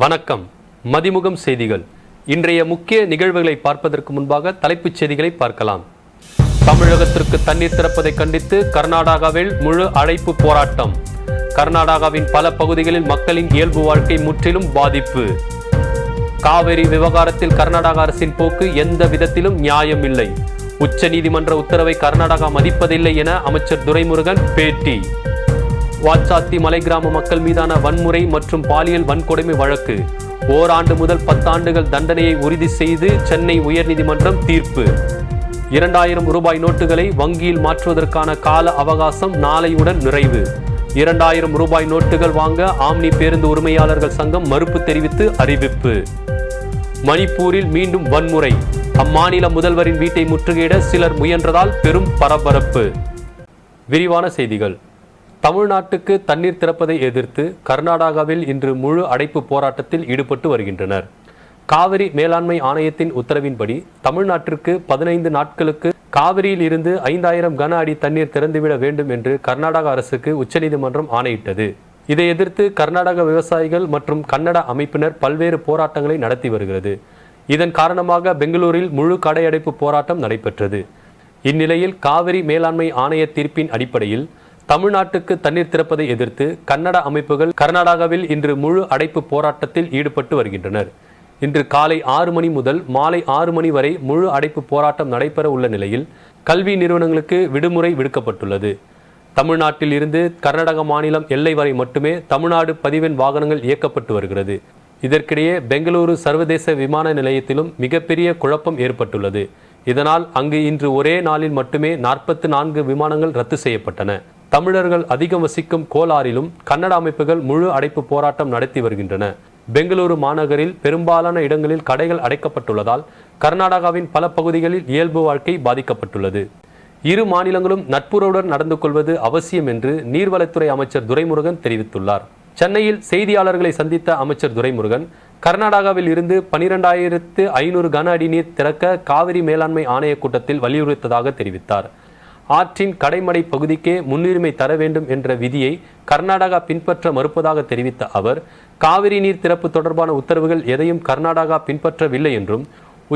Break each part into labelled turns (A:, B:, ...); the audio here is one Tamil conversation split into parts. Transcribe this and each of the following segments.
A: வணக்கம். மதிமுகம் செய்திகள். இன்றைய முக்கிய நிகழ்வுகளை பார்ப்பதற்கு முன்பாக தலைப்புச் செய்திகளை பார்க்கலாம். தமிழகத்திற்கு தண்ணீர் திறப்பதை கண்டித்து கர்நாடகாவில் முழு அழைப்பு போராட்டம். கர்நாடகாவின் பல பகுதிகளில் மக்களின் இயல்பு வாழ்க்கை முற்றிலும் பாதிப்பு. காவிரி விவகாரத்தில் கர்நாடக அரசின் போக்கு எந்த விதத்திலும் நியாயம் இல்லை உச்சநீதிமன்ற உத்தரவை கர்நாடகா மதிப்பதில்லை என அமைச்சர் துரைமுருகன் பேட்டி. வாச்சாத்தி மலை கிராம மக்கள் மீதான வன்முறை மற்றும் பாலியல் வன்கொடுமை வழக்கு. ஓராண்டு முதல் பத்தாண்டுகள் தண்டனையை உறுதி செய்து சென்னை உயர்நீதிமன்றம் தீர்ப்பு. இரண்டாயிரம் ரூபாய் நோட்டுகளை வங்கியில் மாற்றுவதற்கான கால அவகாசம் நாளையுடன் நிறைவு. இரண்டாயிரம் ரூபாய் நோட்டுகள் வாங்க ஆம்னி பேருந்து உரிமையாளர்கள் சங்கம் மறுப்பு தெரிவித்து அறிவிப்பு. மணிப்பூரில் மீண்டும் வன்முறை. அம்மாநில முதல்வரின் வீட்டை முற்றுகையிட சிலர் முயன்றதால் பெரும் பரபரப்பு. விரிவான செய்திகள். தமிழ்நாட்டுக்கு தண்ணீர் திறப்பதை எதிர்த்து கர்நாடகாவில் இன்று முழு அடைப்பு போராட்டத்தில் ஈடுபட்டு வருகின்றனர். காவிரி மேலாண்மை ஆணையத்தின் உத்தரவின்படி தமிழ்நாட்டிற்கு பதினைந்து நாட்களுக்கு காவிரியில் இருந்து ஐந்தாயிரம் கன அடி தண்ணீர் திறந்துவிட வேண்டும் என்று கர்நாடக அரசுக்கு உச்சநீதிமன்றம் ஆணையிட்டது. இதை எதிர்த்து கர்நாடக விவசாயிகள் மற்றும் கன்னட அமைப்பினர் பல்வேறு போராட்டங்களை நடத்தி வருகிறது. இதன் காரணமாக பெங்களூரில் முழு கடையடைப்பு போராட்டம் நடைபெற்றது. இந்நிலையில் காவிரி மேலாண்மை ஆணைய தீர்ப்பின் அடிப்படையில் தமிழ்நாட்டுக்கு தண்ணீர் திறப்பதை எதிர்த்து கன்னட அமைப்புகள் கர்நாடகாவில் இன்று முழு அடைப்பு போராட்டத்தில் ஈடுபட்டு வருகின்றனர். இன்று காலை ஆறு மணி முதல் மாலை ஆறு மணி வரை முழு அடைப்பு போராட்டம் நடைபெற உள்ள நிலையில் கல்வி நிறுவனங்களுக்கு விடுமுறை விடுக்கப்பட்டுள்ளது. தமிழ்நாட்டில் இருந்து கர்நாடக மாநிலம் எல்லை வரை மட்டுமே தமிழ்நாடு பதிவெண் வாகனங்கள் இயக்கப்பட்டு வருகிறது. இதற்கிடையே பெங்களூரு சர்வதேச விமான நிலையத்திலும் மிகப்பெரிய குழப்பம் ஏற்பட்டுள்ளது. இதனால் அங்கு இன்று ஒரே நாளில் மட்டுமே நாற்பத்தி நான்கு விமானங்கள் ரத்து செய்யப்பட்டன. தமிழர்கள் அதிகம் வசிக்கும் கோலாரிலும் கன்னட அமைப்புகள் முழு அடைப்பு போராட்டம் நடத்தி வருகின்றன. பெங்களூரு மாநகரில் பெரும்பாலான இடங்களில் கடைகள் அடைக்கப்பட்டுள்ளதால் கர்நாடகாவின் பல பகுதிகளில் இயல்பு வாழ்க்கை பாதிக்கப்பட்டுள்ளது. இரு மாநிலங்களும் நட்புறவுடன் நடந்து கொள்வது அவசியம் என்று நீர்வளத்துறை அமைச்சர் துரைமுருகன் தெரிவித்துள்ளார். சென்னையில் செய்தியாளர்களை சந்தித்த அமைச்சர் துரைமுருகன் கர்நாடகாவில் இருந்து பனிரெண்டாயிரத்து ஐநூறு கன அடி நீர் திறக்க காவிரி மேலாண்மை ஆணைய கூட்டத்தில் வலியுறுத்ததாக தெரிவித்தார். ஆற்றின் கடைமடை பகுதிக்கே முன்னுரிமை தர வேண்டும் என்ற விதியை கர்நாடகா பின்பற்ற மறுப்பதாக தெரிவித்த அவர் காவிரி நீர் திறப்பு தொடர்பான உத்தரவுகள் எதையும் கர்நாடகா பின்பற்றவில்லை என்றும்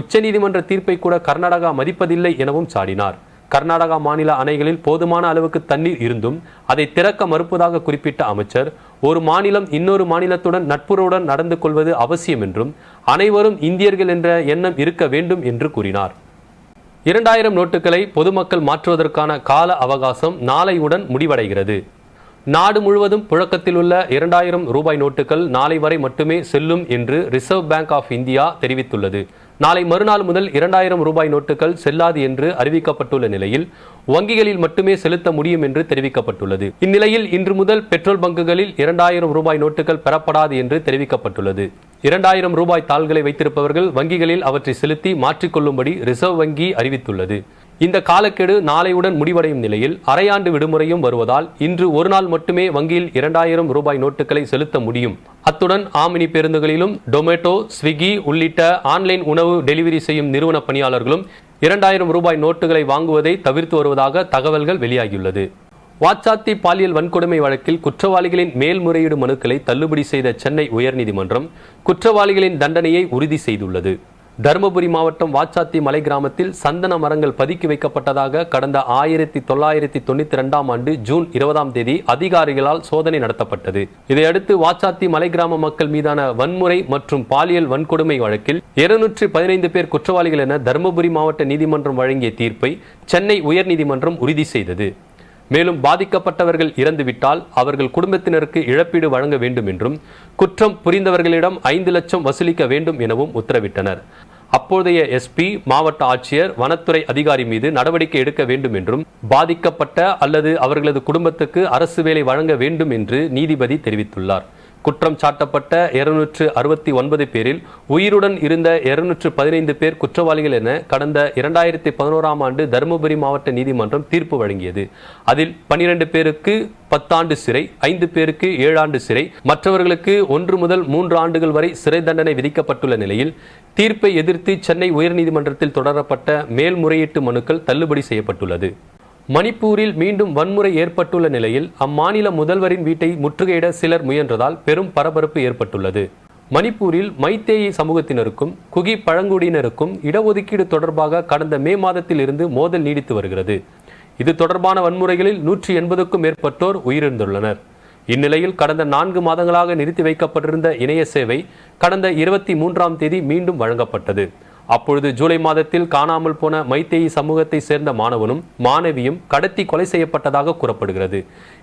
A: உச்சநீதிமன்ற தீர்ப்பை கூட கர்நாடகா மதிப்பதில்லை எனவும் சாடினார். கர்நாடகா மாநில அணைகளில் போதுமான அளவுக்கு தண்ணீர் இருந்தும் அதை திறக்க மறுப்பதாக குறிப்பிட்ட அமைச்சர் ஒரு மாநிலம் இன்னொரு மாநிலத்துடன் நட்புறவுடன் நடந்து கொள்வது அவசியம் என்றும் அனைவரும் இந்தியர்கள் என்ற எண்ணம் இருக்க வேண்டும் என்று கூறினார். இரண்டாயிரம் நோட்டுகளை பொதுமக்கள் மாற்றுவதற்கான கால அவகாசம் நாளையுடன் முடிவடைகிறது. நாடு முழுவதும் புழக்கத்தில் உள்ள இரண்டாயிரம் ரூபாய் நோட்டுகள் நாளை வரை மட்டுமே செல்லும் என்று ரிசர்வ் பேங்க் ஆஃப் இந்தியா தெரிவித்துள்ளது. நாளை மறுநாள் முதல் இரண்டாயிரம் ரூபாய் நோட்டுகள் செல்லாது என்று அறிவிக்கப்பட்டுள்ள நிலையில் வங்கிகளில் மட்டுமே செலுத்த முடியும் என்று தெரிவிக்கப்பட்டுள்ளது. இந்நிலையில் இன்று முதல் பெட்ரோல் பங்குகளில் இரண்டாயிரம் ரூபாய் நோட்டுகள் பெறப்படாது என்று தெரிவிக்கப்பட்டுள்ளது. இரண்டாயிரம் ரூபாய் தாள்களை வைத்திருப்பவர்கள் வங்கிகளில் அவற்றை செலுத்தி மாற்றிக்கொள்ளும்படி ரிசர்வ் வங்கி அறிவித்துள்ளது. இந்த காலக்கெடு நாளையுடன் முடிவடையும் நிலையில் அரையாண்டு விடுமுறையும் வருவதால் இன்று ஒரு நாள் மட்டுமே வங்கியில் இரண்டாயிரம் ரூபாய் நோட்டுகளை செலுத்த முடியும். அத்துடன் ஆமினி பேருந்துகளிலும் டொமேட்டோ ஸ்விக்கி உள்ளிட்ட ஆன்லைன் உணவு டெலிவரி செய்யும் நிறுவன பணியாளர்களும் இரண்டாயிரம் ரூபாய் நோட்டுகளை வாங்குவதை தவிர்த்து வருவதாக தகவல்கள் வெளியாகியுள்ளது. வாச்சாத்தி பாலியல் வன்கொடுமை வழக்கில் குற்றவாளிகளின் மேல்முறையீடு மனுக்களை தள்ளுபடி செய்த சென்னை உயர்நீதிமன்றம் குற்றவாளிகளின் தண்டனையை உறுதி செய்துள்ளது. தருமபுரி மாவட்டம் வாச்சாத்தி மலை கிராமத்தில் சந்தன மரங்கள் பதுக்கி வைக்கப்பட்டதாக கடந்த ஆயிரத்தி தொள்ளாயிரத்தி தொண்ணூத்தி ரெண்டாம் ஆண்டு ஜூன் இருபதாம் தேதி அதிகாரிகளால் சோதனை நடத்தப்பட்டது. இதையடுத்து வாச்சாத்தி மலை கிராம மக்கள் மீதான வன்முறை மற்றும் பாலியல் வன்கொடுமை வழக்கில் இருநூற்றி பதினைந்து பேர் குற்றவாளிகள் என தருமபுரி மாவட்ட நீதிமன்றம் வழங்கிய தீர்ப்பை சென்னை உயர்நீதிமன்றம் உறுதி செய்தது. மேலும் பாதிக்கப்பட்டவர்கள் இறந்துவிட்டால் அவர்கள் குடும்பத்தினருக்கு இழப்பீடு வழங்க வேண்டும் என்றும் குற்றம் புரிந்தவர்களிடம் ஐந்து லட்சம் வசூலிக்க வேண்டும் எனவும் உத்தரவிட்டனர். அப்போதைய எஸ்பி மாவட்ட ஆட்சியர் வனத்துறை அதிகாரி மீது நடவடிக்கை எடுக்க வேண்டும் என்றும் பாதிக்கப்பட்ட அல்லது அவர்களது குடும்பத்துக்கு அரசு வேலை வழங்க வேண்டும் என்று நீதிபதி தெரிவித்துள்ளார். குற்றம் சாட்டப்பட்ட இருநூற்று அறுபத்தி ஒன்பது பேரில் உயிருடன் இருந்த இருநூற்று பதினைந்து பேர் குற்றவாளிகள் என கடந்த இரண்டாயிரத்தி பதினோராம் ஆண்டு தருமபுரி மாவட்ட நீதிமன்றம் தீர்ப்பு வழங்கியது. அதில் பனிரெண்டு பேருக்கு பத்தாண்டு சிறை ஐந்து பேருக்கு ஏழாண்டு சிறை மற்றவர்களுக்கு ஒன்று முதல் மூன்று ஆண்டுகள் வரை சிறை தண்டனை விதிக்கப்பட்டுள்ள நிலையில் தீர்ப்பை எதிர்த்து சென்னை உயர்நீதிமன்றத்தில் தொடரப்பட்ட மேல்முறையீட்டு மனுக்கள் தள்ளுபடி செய்யப்பட்டுள்ளது. மணிப்பூரில் மீண்டும் வன்முறை ஏற்பட்டுள்ள நிலையில் அம்மாநில முதல்வரின் வீட்டை முற்றுகையிட சிலர் முயன்றதால் பெரும் பரபரப்பு ஏற்பட்டுள்ளது. மணிப்பூரில் மைத்தேயி சமூகத்தினருக்கும் குகி பழங்குடியினருக்கும் இடஒதுக்கீடு தொடர்பாக கடந்த மே மாதத்தில் இருந்து மோதல் நீடித்து வருகிறது. இது தொடர்பான வன்முறைகளில் நூற்றி எண்பதுக்கும் மேற்பட்டோர் உயிரிழந்துள்ளனர். இந்நிலையில் கடந்த நான்கு மாதங்களாக நிறுத்தி வைக்கப்பட்டிருந்த இணைய சேவை கடந்த இருபத்தி மூன்றாம் தேதி மீண்டும் வழங்கப்பட்டது. அப்பொழுது ஜூலை மாதத்தில் காணாமல் போன மைத்தேயி சமூகத்தை சேர்ந்த மாணவனும் மாணவியும் கடத்தி கொலை செய்யப்பட்டதாக கூறப்படுகிறது.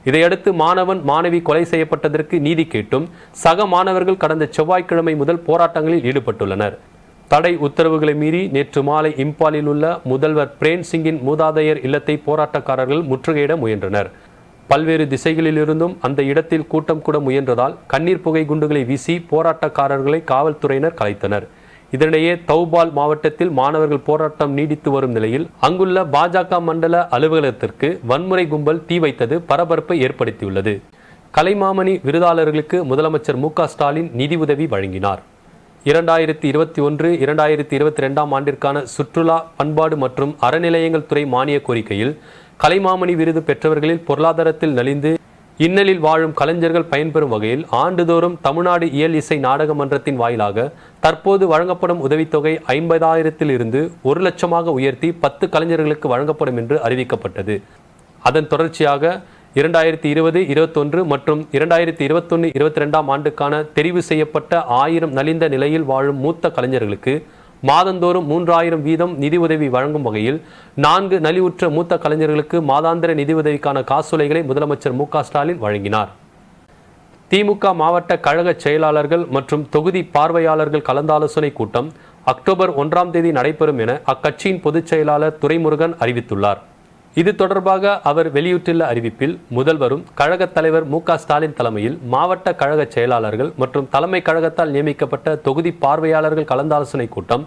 A: இதையடுத்து மாணவன் மாணவி கொலை செய்யப்பட்டதற்கு நீதி கேட்டும் சக மாணவர்கள் கடந்த செவ்வாய்க்கிழமை முதல் போராட்டங்களில் ஈடுபட்டுள்ளனர். தடை உத்தரவுகளை மீறி நேற்று மாலை இம்பாலில் உள்ள முதல்வர் பிரேம் சிங்கின் மூதாதையர் இல்லத்தை போராட்டக்காரர்கள் முற்றுகையிட முயன்றனர். பல்வேறு திசைகளிலிருந்தும் அந்த இடத்தில் கூட்டம் கூட முயன்றதால் கண்ணீர் புகை குண்டுகளை வீசி போராட்டக்காரர்களை காவல்துறையினர் கலைத்தனர். இதனிடையே தௌபால் மாவட்டத்தில் மாணவர்கள் போராட்டம் நீடித்து வரும் நிலையில் அங்குள்ள பாஜக மண்டல அலுவலகத்திற்கு வன்முறை கும்பல் தீ வைத்தது பரபரப்பை ஏற்படுத்தியுள்ளது. கலைமாமணி விருதாளர்களுக்கு முதலமைச்சர் மு க ஸ்டாலின் நிதி உதவி வழங்கினார். இரண்டாயிரத்தி இருபத்தி ஒன்று இரண்டாயிரத்தி இருபத்தி ரெண்டாம் ஆண்டிற்கான சுற்றுலா பண்பாடு மற்றும் அறநிலையங்கள் துறை மானிய கோரிக்கையில் கலைமாமணி விருது பெற்றவர்களில் பொருளாதாரத்தில் நலிந்து இன்னலில் வாழும் கலைஞர்கள் பயன்பெறும் வகையில் ஆண்டுதோறும் தமிழ்நாடு இயல் இசை நாடக மன்றத்தின் வாயிலாக தற்போது வழங்கப்படும் உதவித்தொகை ஐம்பதாயிரத்தில் இருந்து ஒரு லட்சமாக உயர்த்தி பத்து கலைஞர்களுக்கு வழங்கப்படும் என்று அறிவிக்கப்பட்டது. அதன் தொடர்ச்சியாக இரண்டாயிரத்தி இருபது இருபத்தொன்று மற்றும் இரண்டாயிரத்தி இருபத்தொன்று இருபத்தி ரெண்டாம் ஆண்டுக்கான தெரிவு செய்யப்பட்ட ஆயிரம் நலிந்த நிலையில் வாழும் மூத்த கலைஞர்களுக்கு மாதந்தோறும் மூன்றாயிரம் வீதம் நிதி உதவி வழங்கும் வகையில் நான்கு நலிவுற்ற மூத்த கலைஞர்களுக்கு மாதாந்திர நிதி உதவிக்கான காசோலைகளை முதலமைச்சர் மு ஸ்டாலின் வழங்கினார். திமுக மாவட்ட கழக செயலாளர்கள் மற்றும் தொகுதி பார்வையாளர்கள் கலந்தாலோசனை கூட்டம் அக்டோபர் ஒன்றாம் தேதி நடைபெறும் என அக்கட்சியின் பொதுச் செயலாளர் துரைமுருகன் அறிவித்துள்ளார். இது தொடர்பாக அவர் வெளியிட்டுள்ள அறிவிப்பில் முதல்வரும் கழகத் தலைவர் மு க ஸ்டாலின் தலைமையில் மாவட்ட கழக செயலாளர்கள் மற்றும் தலைமை கழகத்தால் நியமிக்கப்பட்ட தொகுதி பார்வையாளர்கள் கலந்தாலோசனை கூட்டம்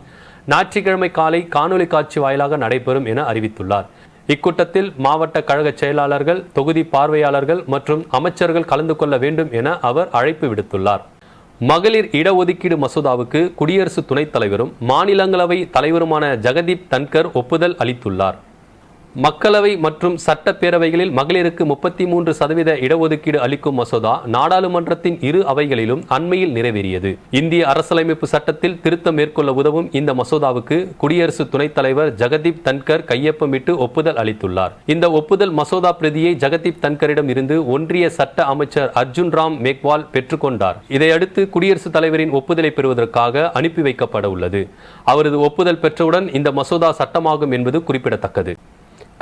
A: ஞாயிற்றுக்கிழமை காலை காணொலி காட்சி வாயிலாக நடைபெறும் என அறிவித்துள்ளார். இக்கூட்டத்தில் மாவட்ட கழக செயலாளர்கள் தொகுதி பார்வையாளர்கள் மற்றும் அமைச்சர்கள் கலந்து கொள்ள வேண்டும் என அவர் அழைப்பு விடுத்துள்ளார். மகளிர் இடஒதுக்கீடு மசோதாவுக்கு குடியரசு துணைத் தலைவரும் மாநிலங்களவை தலைவருமான ஜெகதீப் தன்கர் ஒப்புதல் அளித்துள்ளார். மக்களவை மற்றும் சட்டப்பேரவைகளில் மகளிருக்கு முப்பத்தி மூன்று சதவீத இடஒதுக்கீடு அளிக்கும் மசோதா நாடாளுமன்றத்தின் இரு அவைகளிலும் அண்மையில் நிறைவேறியது. இந்திய அரசியலமைப்பு சட்டத்தில் திருத்தம் மேற்கொள்ள உதவும் இந்த மசோதாவுக்கு குடியரசு துணைத் தலைவர் ஜெகதீப் தன்கர் கையொப்பமிட்டு ஒப்புதல் அளித்துள்ளார். இந்த ஒப்புதல் மசோதா பிரதியை ஜெகதீப் தன்கரிடம் இருந்து ஒன்றிய சட்ட அமைச்சர் அர்ஜுன் ராம் மேக்வால் பெற்றுக்கொண்டார் இதையடுத்து குடியரசுத் தலைவரின் ஒப்புதலை பெறுவதற்காக அனுப்பி வைக்கப்பட உள்ளது அவரது ஒப்புதல் பெற்றவுடன் இந்த மசோதா சட்டமாகும் என்பது குறிப்பிடத்தக்கது.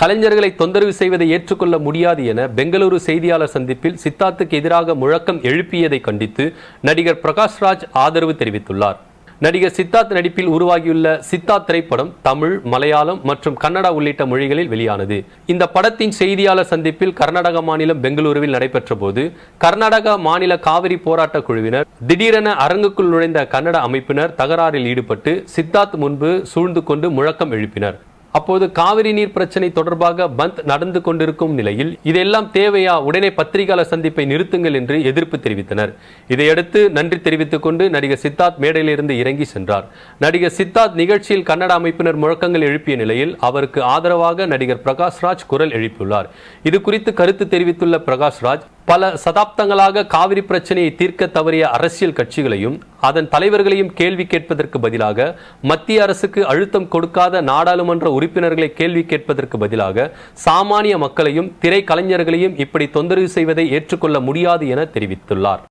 A: கலைஞர்களை தொந்தரவு செய்வதை ஏற்றுக்கொள்ள முடியாது என பெங்களூரு செய்தியாளர் சந்திப்பில் சித்தார்த்துக்கு எதிராக முழக்கம் எழுப்பியதை கண்டித்து நடிகர் பிரகாஷ்ராஜ் ஆதரவு தெரிவித்துள்ளார். நடிகர் சித்தார்த் நடிப்பில் உருவாகியுள்ள சித்தார்த் திரைப்படம் தமிழ் மலையாளம் மற்றும் கன்னடா உள்ளிட்ட மொழிகளில் வெளியானது. இந்த படத்தின் செய்தியாளர் சந்திப்பில் கர்நாடக மாநிலம் பெங்களூருவில் நடைபெற்ற போது கர்நாடக மாநில காவிரி போராட்ட குழுவினர் திடீரென அரங்குக்குள் நுழைந்த கன்னட அமைப்பினர் தகராறில் ஈடுபட்டு சித்தார்த் முன்பு சூழ்ந்து கொண்டு முழக்கம் எழுப்பினர். அப்போது காவிரி நீர் பிரச்சனை தொடர்பாக பந்த் நடந்து கொண்டிருக்கும் நிலையில் இதெல்லாம் தேவையா? உடனே பத்திரிகையாளர் சந்திப்பை நிறுத்துங்கள் என்று எதிர்ப்பு தெரிவித்தனர். இதையடுத்து நன்றி தெரிவித்துக் கொண்டு நடிகர் சித்தார்த் மேடையிலிருந்து இறங்கி சென்றார். நடிகர் சித்தார்த் நிகழ்ச்சியில் கன்னட அமைப்பினர் முழக்கங்கள் எழுப்பிய நிலையில் அவருக்கு ஆதரவாக நடிகர் பிரகாஷ்ராஜ் குரல் எழுப்பியுள்ளார். இது குறித்து கருத்து தெரிவித்துள்ள பிரகாஷ்ராஜ் பல சதாப்தங்களாக காவிரி பிரச்சனையை தீர்க்க தவறிய அரசியல் கட்சிகளையும் அதன் தலைவர்களையும் கேள்வி கேட்பதற்கு பதிலாக மத்திய அரசுக்கு அழுத்தம் கொடுக்காத நாடாளுமன்ற உறுப்பினர்களை கேள்வி கேட்பதற்கு பதிலாக சாமானிய மக்களையும் திரைக்கலைஞர்களையும் இப்படி தொந்தரவு செய்வதை ஏற்றுக்கொள்ள முடியாது என தெரிவித்துள்ளார்.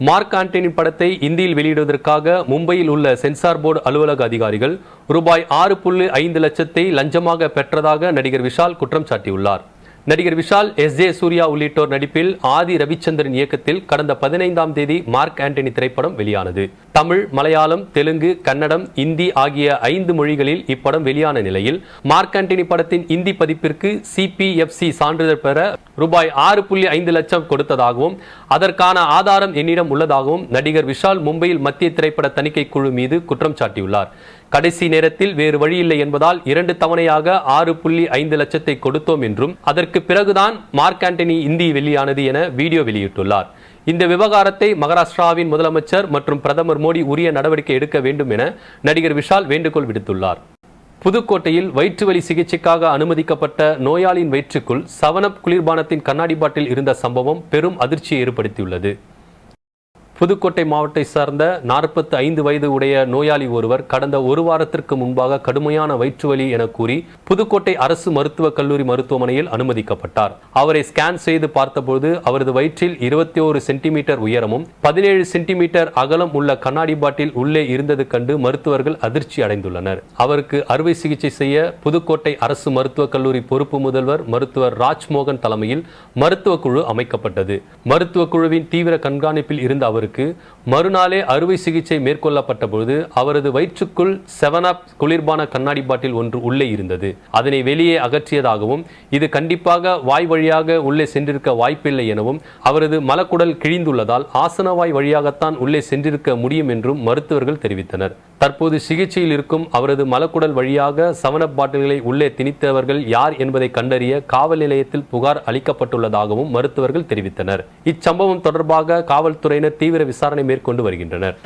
A: மார்க் ஆண்டனின் படத்தை இந்தியில் வெளியிடுவதற்காக மும்பையில் உள்ள சென்சார் போர்டு அலுவலக அதிகாரிகள் ரூபாய் ஆறு புள்ளி ஐந்து லட்சத்தை லஞ்சமாக பெற்றதாக நடிகர் விஷால் குற்றம் சாட்டியுள்ளார். நடிகர் விஷால் எஸ். ஜே. சூர்யா உள்ளிட்டோர் நடிப்பில் ஆதி ரவிச்சந்திரன் இயக்கத்தில் கடந்த பதினைந்தாம் தேதி மார்க் ஆண்டனி திரைப்படம் வெளியானது. தமிழ் மலையாளம் தெலுங்கு கன்னடம் இந்தி ஆகிய ஐந்து மொழிகளில் இப்படம் வெளியான நிலையில் மார்க் ஆண்டனி படத்தின் இந்தி பதிப்பிற்கு சிபிஎஃப்சி சான்றிதழ் பெற ரூபாய் ஆறு புள்ளி ஐந்து லட்சம் கொடுத்ததாகவும் அதற்கான ஆதாரம் என்னிடம் உள்ளதாகவும் நடிகர் விஷால் மும்பையில் மத்திய திரைப்பட தணிக்கை குழு மீது குற்றம் சாட்டியுள்ளார். கடைசி நேரத்தில் வேறு வழியில்லை என்பதால் இரண்டு தவணையாக ஆறு புள்ளி ஐந்து லட்சத்தை கொடுத்தோம் என்றும் அதற்கு பிறகுதான் மார்க் ஆண்டனி இந்தி வெளியானது என வீடியோ வெளியிட்டுள்ளார். இந்த விவகாரத்தை மகாராஷ்டிராவின் முதலமைச்சர் மற்றும் பிரதமர் மோடி உரிய நடவடிக்கை எடுக்க வேண்டும் என நடிகர் விஷால் வேண்டுகோள் விடுத்துள்ளார். புதுக்கோட்டையில் வயிற்று வலி சிகிச்சைக்காக அனுமதிக்கப்பட்ட நோயாளியின் வயிற்றுக்குள் சவனப் குளிர்பானத்தின் கண்ணாடி பாட்டில் இருந்த சம்பவம் பெரும் அதிர்ச்சியை ஏற்படுத்தியுள்ளது. புதுக்கோட்டை மாவட்டத்தை சார்ந்த நாற்பத்தி ஐந்து வயது உடைய நோயாளி ஒருவர் கடந்த ஒரு வாரத்திற்கு முன்பாக கடுமையான வயிற்றுவலி என கூறி புதுக்கோட்டை அரசு மருத்துவக் கல்லூரி மருத்துவமனையில் அனுமதிக்கப்பட்டார். அவரை ஸ்கேன் செய்து பார்த்தபோது அவரது வயிற்றில் இருபத்தி ஒரு சென்டிமீட்டர் உயரமும் பதினேழு சென்டிமீட்டர் அகலம் உள்ள கண்ணாடி பாட்டில் உள்ளே இருந்தது கண்டு மருத்துவர்கள் அதிர்ச்சி அடைந்துள்ளனர். அவருக்கு அறுவை சிகிச்சை செய்ய புதுக்கோட்டை அரசு மருத்துவக் கல்லூரி பொறுப்பு முதல்வர் மருத்துவர் ராஜ்மோகன் தலைமையில் மருத்துவ குழு அமைக்கப்பட்டது. மருத்துவ குழுவின் தீவிர கண்காணிப்பில் இருந்த அவர் அவருக்கு மறுநாளே அறுவை சிகிச்சை மேற்கொள்ளப்பட்ட பொழுது அவரது வயிற்றுக்குள் செவன் அப் குளிர்பான கண்ணாடி பாட்டில் ஒன்று உள்ளே இருந்தது. அதனை வெளியே அகற்றியதாகவும் இது கண்டிப்பாக வாய் வழியாக உள்ளே சென்றிருக்க வாய்ப்பில்லை எனவும் அவரது மலக்குடல் கிழிந்துள்ளதால் ஆசனவாய் வழியாகத்தான் உள்ளே சென்றிருக்க முடியும் என்றும் மருத்துவர்கள் தெரிவித்தனர். தற்போது சிகிச்சையில் இருக்கும் அவரது மலக்குடல் வழியாக சவனப் பாட்டில்களை உள்ளே திணித்தவர்கள் யார் என்பதை கண்டறிய காவல் நிலையத்தில் புகார் அளிக்கப்பட்டுள்ளதாகவும் மருத்துவர்கள் தெரிவித்தனர். இச்சம்பவம் தொடர்பாக காவல்துறையினர் தீவிர விசாரணை மேற்கொண்டு வருகின்றனர்.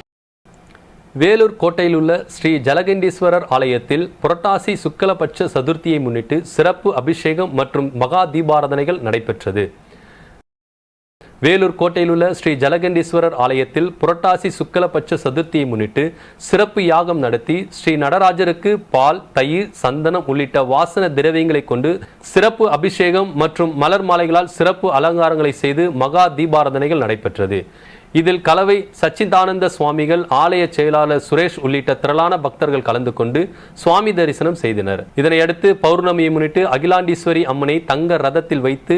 A: வேலூர் கோட்டையில் உள்ள ஸ்ரீ ஜலகண்டீஸ்வரர் ஆலயத்தில் புரட்டாசி சுக்கலபட்ச சதுர்த்தியை முன்னிட்டு சிறப்பு அபிஷேகம் மற்றும் மகா தீபாராதனைகள் நடைபெற்றது. வேலூர் கோட்டையில் உள்ள ஸ்ரீ ஜலகண்டீஸ்வரர் ஆலயத்தில் புரட்டாசி சுக்கலபட்ச சதுர்த்தியை முன்னிட்டு சிறப்பு யாகம் நடத்தி ஸ்ரீ நடராஜருக்கு பால் தயிர் சந்தனம் உள்ளிட்ட வாசன திரவியங்களை கொண்டு சிறப்பு அபிஷேகம் மற்றும் மலர் மாலைகளால் சிறப்பு அலங்காரங்களை செய்து மகா தீபாராதனைகள் நடைபெற்றது. இதில் கலவை சச்சிதானந்த சுவாமிகள் ஆலய செயலாளர் சுரேஷ் உள்ளிட்ட திரளான பக்தர்கள் கலந்து கொண்டு சுவாமி தரிசனம் செய்தனர். இதனையடுத்து பௌர்ணமியை முன்னிட்டு அகிலாண்டீஸ்வரி அம்மனை தங்க ரதத்தில் வைத்து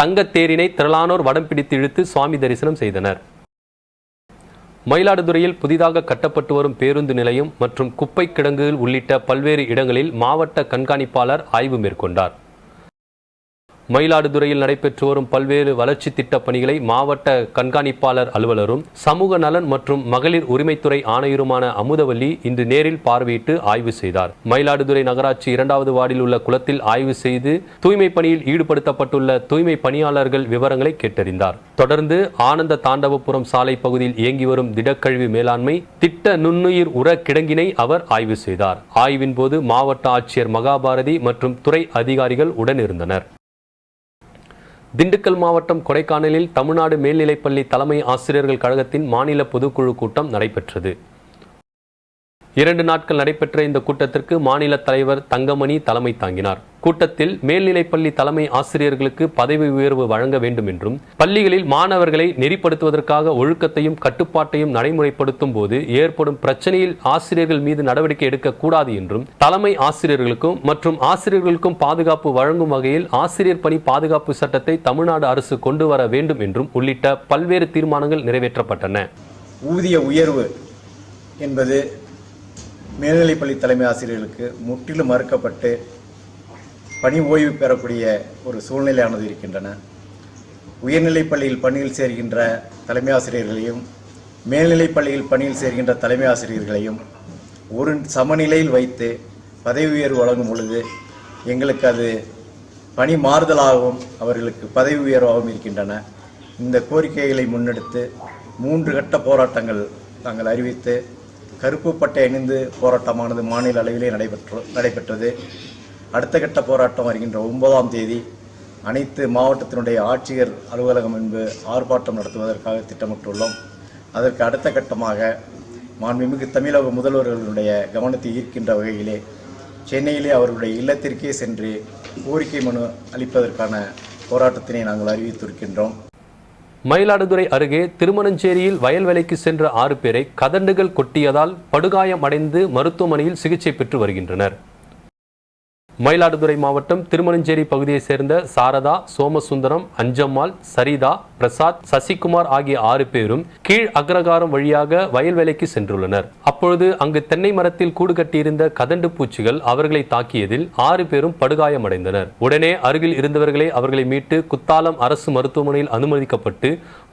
A: தங்கத் தேரினை திரளானோர் வடம் பிடித்து இழுத்து சுவாமி தரிசனம் செய்தனர். மயிலாடுதுறையில் புதிதாக கட்டப்பட்டு வரும் பேருந்து நிலையம் மற்றும் குப்பை கிடங்குகள் உள்ளிட்ட பல்வேறு இடங்களில் மாவட்ட கண்காணிப்பாளர் ஆய்வு மேற்கொண்டார். மயிலாடுதுறையில் நடைபெற்று வரும் பல்வேறு வளர்ச்சி திட்ட பணிகளை மாவட்ட கண்காணிப்பாளர் அலுவலரும் சமூக நலன் மற்றும் மகளிர் உரிமைத்துறை ஆணையருமான அமுதவல்லி இன்று நேரில் பார்வையிட்டு ஆய்வு செய்தார். மயிலாடுதுறை நகராட்சி இரண்டாவது வார்டில் உள்ள குளத்தில் ஆய்வு செய்து தூய்மை பணியில் ஈடுபடுத்தப்பட்டுள்ள தூய்மை பணியாளர்கள் விவரங்களை கேட்டறிந்தார். தொடர்ந்து ஆனந்த தாண்டவபுரம் சாலை பகுதியில் இயங்கி வரும் திடக்கழிவு மேலாண்மை திட்ட நுண்ணுயிர் உர கிடங்கினை அவர் ஆய்வு செய்தார். ஆய்வின் போது மாவட்ட ஆட்சியர் மகாபாரதி மற்றும் துறை அதிகாரிகள் உடனிருந்தனர். திண்டுக்கல் மாவட்டம் கொடைக்கானலில் தமிழ்நாடு மேல்நிலைப்பள்ளி தலைமை ஆசிரியர்கள் கழகத்தின் மாநில பொதுக்குழு கூட்டம் நடைபெற்றது. இரண்டு நாட்கள் நடைபெற்ற இந்த கூட்டத்திற்கு மாநில தலைவர் தங்கமணி தலைமை தாங்கினார். கூட்டத்தில் மேல்நிலைப்பள்ளி தலைமை ஆசிரியர்களுக்கு பதவி உயர்வு வழங்க வேண்டும் என்றும் பள்ளிகளில் மாணவர்களை நெறிப்படுத்துவதற்காக ஒழுக்கத்தையும் கட்டுப்பாட்டையும் நடைமுறைப்படுத்தும் போது ஏற்படும் பிரச்சனையில் ஆசிரியர்கள் மீது நடவடிக்கை எடுக்கக்கூடாது என்றும் தலைமை ஆசிரியர்களுக்கும் மற்றும் ஆசிரியர்களுக்கும் பாதுகாப்பு வழங்கும் வகையில் ஆசிரியர் பணி பாதுகாப்பு சட்டத்தை தமிழ்நாடு அரசு கொண்டு வர வேண்டும் என்றும் உள்ளிட்ட பல்வேறு தீர்மானங்கள் நிறைவேற்றப்பட்டன.
B: ஊதிய உயர்வு என்பது மேல்நிலைப்பள்ளி தலைமை ஆசிரியர்களுக்கு முற்றிலும் மறுக்கப்பட்டு பணி ஓய்வு பெறக்கூடிய ஒரு சூழ்நிலையானது இருக்கின்றன. உயர்நிலைப்பள்ளியில் பணியில் சேர்கின்ற தலைமை ஆசிரியர்களையும் மேல்நிலைப்பள்ளியில் பணியில் சேர்கின்ற தலைமை ஆசிரியர்களையும் ஒரு சமநிலையில் வைத்து பதவி உயர்வு வழங்கும் பொழுது எங்களுக்கு அது பணி மாறுதலாகவும் அவர்களுக்கு பதவி உயர்வாகவும் இருக்கின்றன. இந்த கோரிக்கைகளை முன்னெடுத்து மூன்று கட்ட போராட்டங்கள் நாங்கள் அறிவித்து கருப்பு பட்டை அணிந்து போராட்டமானது மாநில அளவிலே நடைபெற்று நடைபெற்றது. அடுத்த கட்ட போராட்டம் வருகின்ற ஒன்பதாம் தேதி அனைத்து மாவட்டத்தினுடைய ஆட்சியர் அலுவலகம் முன்பு ஆர்ப்பாட்டம் நடத்துவதற்காக திட்டமிட்டுள்ளோம். அதற்கு அடுத்த கட்டமாக மாண்புமிகு தமிழக முதல்வர்களுடைய கவனத்தை ஈர்க்கின்ற வகையிலே சென்னையிலே அவர்களுடைய இல்லத்திற்கே சென்று கோரிக்கை மனு அளிப்பதற்கான போராட்டத்தினை நாங்கள் அறிவித்திருக்கின்றோம்.
A: மயிலாடுதுறை அருகே திருமணஞ்சேரியில் வயல் வேலைக்கு சென்ற ஆறு பேரை கதண்டுகள் கொட்டியதால் படுகாயம் அடைந்து மருத்துவமனையில் சிகிச்சை பெற்று வருகின்றனர். மயிலாடுதுறை மாவட்டம் திருமணஞ்சேரி பகுதியைச் சேர்ந்த சாரதா சோமசுந்தரம் அஞ்சம்மாள் சரிதா பிரசாத் சசிகுமார் ஆகிய ஆறு பேரும் கீழ் அக்ரகாரம் வழியாக வயல் வேலைக்கு சென்றுள்ளனர். அப்பொழுது அங்கு தென்னை மரத்தில் கூடு கட்டியிருந்த கதண்டு பூச்சிகள் அவர்களை தாக்கியதில் ஆறு பேரும் படுகாயமடைந்தனர். உடனே அருகில் இருந்தவர்களே அவர்களை மீட்டு குத்தாலம் அரசு மருத்துவமனையில் அனுமதிக்கப்பட்டு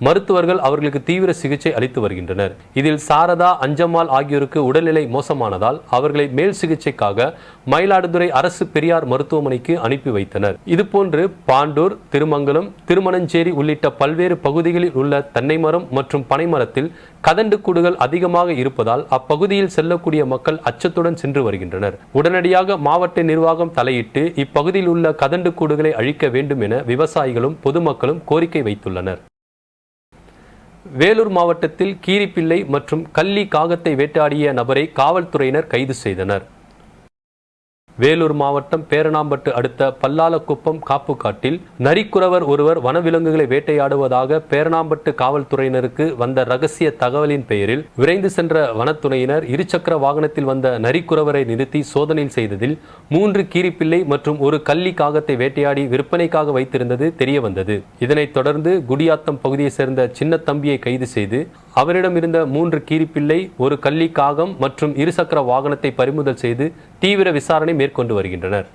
A: மருத்துவர்கள் அவர்களுக்கு தீவிர சிகிச்சை அளித்து வருகின்றனர். இதில் சாரதா அஞ்சம்மாள் ஆகியோருக்கு உடல்நிலை மோசமானதால் அவர்களை மேல் சிகிச்சைக்காக மயிலாடுதுறை அரசு பெரியார் மருத்துவமனைக்கு அனுப்பி வைத்தனர். இதுபோன்று பாண்டூர் திருமங்கலம் திருமணஞ்சேரி உள்ளிட்ட பல்வேறு பகுதிகளில் உள்ள தென்னை மரம் மற்றும் பனைமரத்தில் கதண்டு கூடுகள் அதிகமாக இருப்பதால் அப்பகுதியில் செல்லக்கூடிய மக்கள் அச்சத்துடன் சென்று வருகின்றனர். உடனடியாக மாவட்ட நிர்வாகம் தலையிட்டு இப்பகுதியில் உள்ள கதண்டு கூடுகளை அழிக்க வேண்டும் என விவசாயிகளும் பொதுமக்களும் கோரிக்கை வைத்துள்ளனர். வேலூர் மாவட்டத்தில் கீரிப்பிள்ளை மற்றும் கள்ளி காகத்தை வேட்டாடிய நபரை காவல்துறையினர் கைது செய்தனர். வேலூர் மாவட்டம் பேரணாம்பட்டு அடுத்த பல்லாலக்குப்பம் காப்புக்காட்டில் நரிக்குறவர் ஒருவர் வனவிலங்குகளை வேட்டையாடுவதாக பேரணாம்பட்டு காவல்துறையினருக்கு வந்த ரகசிய தகவலின் பெயரில் விரைந்து சென்ற வனத்துறையினர் இருசக்கர வாகனத்தில் வந்த நரிக்குறவரை நிறுத்தி சோதனை செய்ததில் மூன்று கீரிப்பிள்ளை மற்றும் ஒரு கள்ளி காகத்தை வேட்டையாடி விற்பனைக்காக வைத்திருந்தது தெரிய வந்தது இதனைத் தொடர்ந்து குடியாத்தம் பகுதியைச் சேர்ந்த சின்ன தம்பியை கைது செய்து அவரிடம் இருந்த மூன்று கீரிப்பிள்ளை ஒரு கள்ளி காகம் மற்றும் இருசக்கர வாகனத்தை பறிமுதல் செய்து தீவிர விசாரணை மேற்கொண்டு வருகின்றனர்.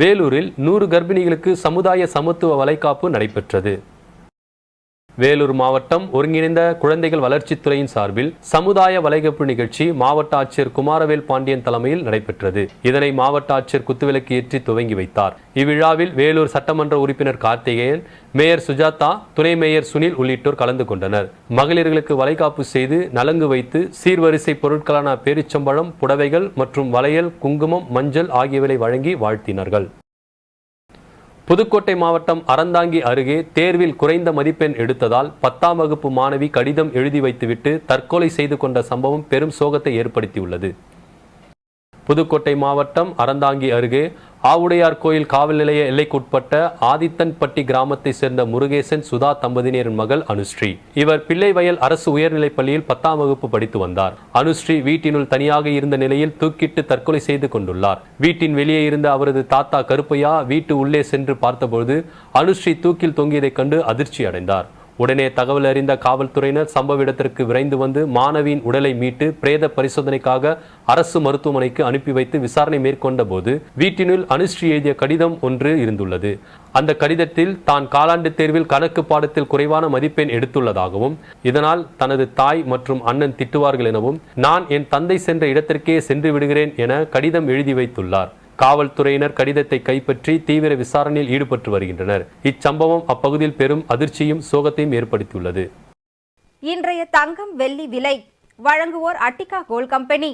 A: வேலூரில் நூறு கர்ப்பிணிகளுக்கு சமுதாய சமத்துவ வளைகாப்பு நடைபெற்றது. வேலூர் மாவட்டம் ஒருங்கிணைந்த குழந்தைகள் வளர்ச்சித்துறையின் சார்பில் சமுதாய வளைகாப்பு நிகழ்ச்சி மாவட்ட ஆட்சியர் குமாரவேல் பாண்டியன் தலைமையில் நடைபெற்றது. இதனை மாவட்ட ஆட்சியர் குத்துவிளக்கு ஏற்றி துவங்கி வைத்தார். இவ்விழாவில் வேலூர் சட்டமன்ற உறுப்பினர் கார்த்திகேயன் மேயர் சுஜாதா துணை மேயர் சுனில் உள்ளிட்டோர் கலந்து கொண்டனர். மகளிர்களுக்கு வளைகாப்பு செய்து நலங்கு வைத்து சீர்வரிசை பொருட்களான பேரிச்சம்பழம் புடவைகள் மற்றும் வளையல் குங்குமம் மஞ்சள் ஆகியவை வழங்கி வாழ்த்தினார்கள். புதுக்கோட்டை மாவட்டம் அறந்தாங்கி அருகே தேர்வில் குறைந்த மதிப்பெண் எடுத்ததால் பத்தாம் வகுப்பு மாணவி கடிதம் எழுதி வைத்துவிட்டு தற்கொலை செய்து கொண்ட சம்பவம் பெரும் சோகத்தை ஏற்படுத்தியுள்ளது. புதுக்கோட்டை மாவட்டம் அறந்தாங்கி அருகே ஆவுடையார் கோயில் காவல் நிலைய எல்லைக்குட்பட்ட ஆதித்தன்பட்டி கிராமத்தை சேர்ந்த முருகேசன் சுதா தம்பதியினரின் மகள் அனுஸ்ரீ. இவர் பிள்ளைவயல் அரசு உயர்நிலைப் பள்ளியில் பத்தாம் வகுப்பு படித்து வந்தார். அனுஸ்ரீ வீட்டினுள் தனியாக இருந்த நிலையில் தூக்கிட்டு தற்கொலை செய்து கொண்டுள்ளார். வீட்டின் வெளியே இருந்த அவரது தாத்தா கருப்பையா வீட்டு உள்ளே சென்று பார்த்தபொழுது அனுஸ்ரீ தூக்கில் தொங்கியதைக் கண்டு அதிர்ச்சி அடைந்தார் உடனே தகவல் அறிந்த காவல்துறையினர் சம்பவ இடத்திற்கு விரைந்து வந்து மாணவியின் உடலை மீட்டு பிரேத பரிசோதனைக்காக அரசு மருத்துவமனைக்கு அனுப்பி வைத்து விசாரணை மேற்கொண்ட போது வீட்டினுள் அனுஸ்ரீ எழுதிய கடிதம் ஒன்று இருந்துள்ளது. அந்த கடிதத்தில் தான் காலாண்டு தேர்வில் கணக்கு பாடத்தில் குறைவான மதிப்பெண் எடுத்துள்ளதாகவும் இதனால் தனது தாய் மற்றும் அண்ணன் திட்டுவார்கள் எனவும் நான் என் தந்தை சென்ற இடத்திற்கே சென்று விடுகிறேன் என கடிதம் எழுதி வைத்துள்ளார். காவல்துறையினர் கடிதத்தை கைப்பற்றி தீவிர விசாரணையில் ஈடுபட்டு வருகின்றனர். இச்சம்பவம் அப்பகுதியில் பெரும் அதிர்ச்சியும் சோகத்தையும் ஏற்படுத்தியுள்ளது.
C: இன்றைய தங்கம் வெள்ளி விலை வழங்குவோர் அட்டிகா கோல் கம்பெனி.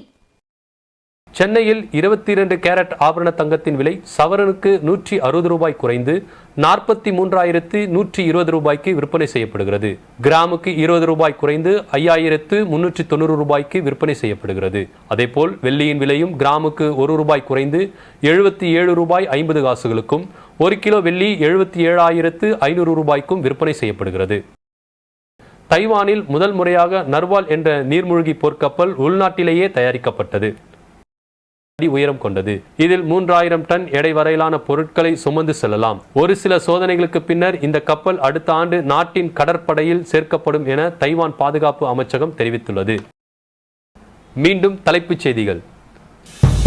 A: சென்னையில் இருபத்தி இரண்டு கேரட் ஆபரண தங்கத்தின் விலை சவரனுக்கு நூற்றி அறுபது ரூபாய் குறைந்து நாற்பத்தி மூன்றாயிரத்து நூற்றி இருபது ரூபாய்க்கு விற்பனை செய்யப்படுகிறது. கிராமுக்கு இருபது ரூபாய் குறைந்து ஐயாயிரத்து முன்னூற்றி தொண்ணூறு ரூபாய்க்கு விற்பனை செய்யப்படுகிறது. அதேபோல் வெள்ளியின் விலையும் கிராமுக்கு ஒரு ரூபாய் குறைந்து எழுபத்தி ஏழு ரூபாய் ஐம்பது காசுகளுக்கும் ஒரு கிலோ வெள்ளி எழுபத்தி ஏழாயிரத்து ஐநூறு ரூபாய்க்கும் விற்பனை செய்யப்படுகிறது. தைவானில் முதல் முறையாக நர்வால் என்ற நீர்மூழ்கி போர்க்கப்பல் உள்நாட்டிலேயே தயாரிக்கப்பட்டது. அடி உயரம் கொண்டது. இதில் மூன்றாயிரம் டன் எடை வரையிலான பொருட்களை சுமந்து செல்லலாம். ஒரு சில சோதனைகளுக்கு பின்னர் இந்த கப்பல் அடுத்த ஆண்டு நாட்டின் கடற்படையில் சேர்க்கப்படும் என தைவான் பாதுகாப்பு அமைச்சகம் தெரிவித்துள்ளது. மீண்டும் தலைப்புச் செய்திகள்.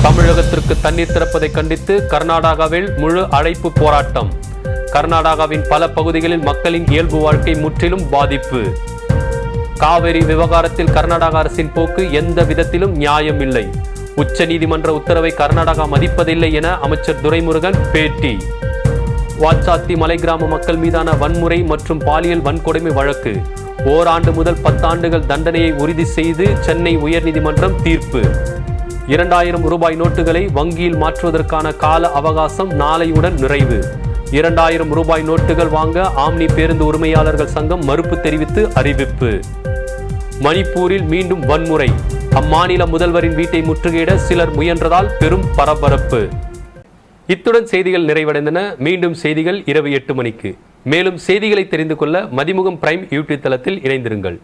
A: தமிழகத்திற்கு தண்ணீர் திறப்பதை கண்டித்து கர்நாடகாவில் முழு அழைப்பு போராட்டம். கர்நாடகாவின் பல பகுதிகளில் மக்களின் இயல்பு வாழ்க்கை முற்றிலும் பாதிப்பு. காவிரி விவகாரத்தில் கர்நாடக அரசின் போக்கு எந்த விதத்திலும் நியாயம் உச்சநீதிமன்ற உத்தரவை கர்நாடகா மதிப்பதில்லை என அமைச்சர் துரைமுருகன் பேட்டி. வாட்சாத்தி மலை கிராம மக்கள் மீதான வன்முறை மற்றும் பாலியல் வன்கொடுமை வழக்கு. ஓராண்டு முதல் பத்தாண்டுகள் தண்டனையை உறுதி செய்து சென்னை உயர்நீதிமன்றம் தீர்ப்பு. இரண்டாயிரம் ரூபாய் நோட்டுகளை வங்கியில் மாற்றுவதற்கான கால அவகாசம் நாளையுடன் நிறைவு. இரண்டாயிரம் ரூபாய் நோட்டுகள் வாங்க ஆம்னி பேருந்து உரிமையாளர்கள் சங்கம் மறுப்பு தெரிவித்து அறிவிப்பு. மணிப்பூரில் மீண்டும் வன்முறை. அம்மாநில முதல்வரின் வீட்டை முற்றுகையிட சிலர் முயன்றதால் பெரும் பரபரப்பு. இத்துடன் செய்திகள் நிறைவடைந்தன. மீண்டும் செய்திகள் இரவு எட்டு மணிக்கு. மேலும் செய்திகளை தெரிந்து கொள்ள மதிமுகம் பிரைம் யூடியூப் தளத்தில் இணைந்திருங்கள்.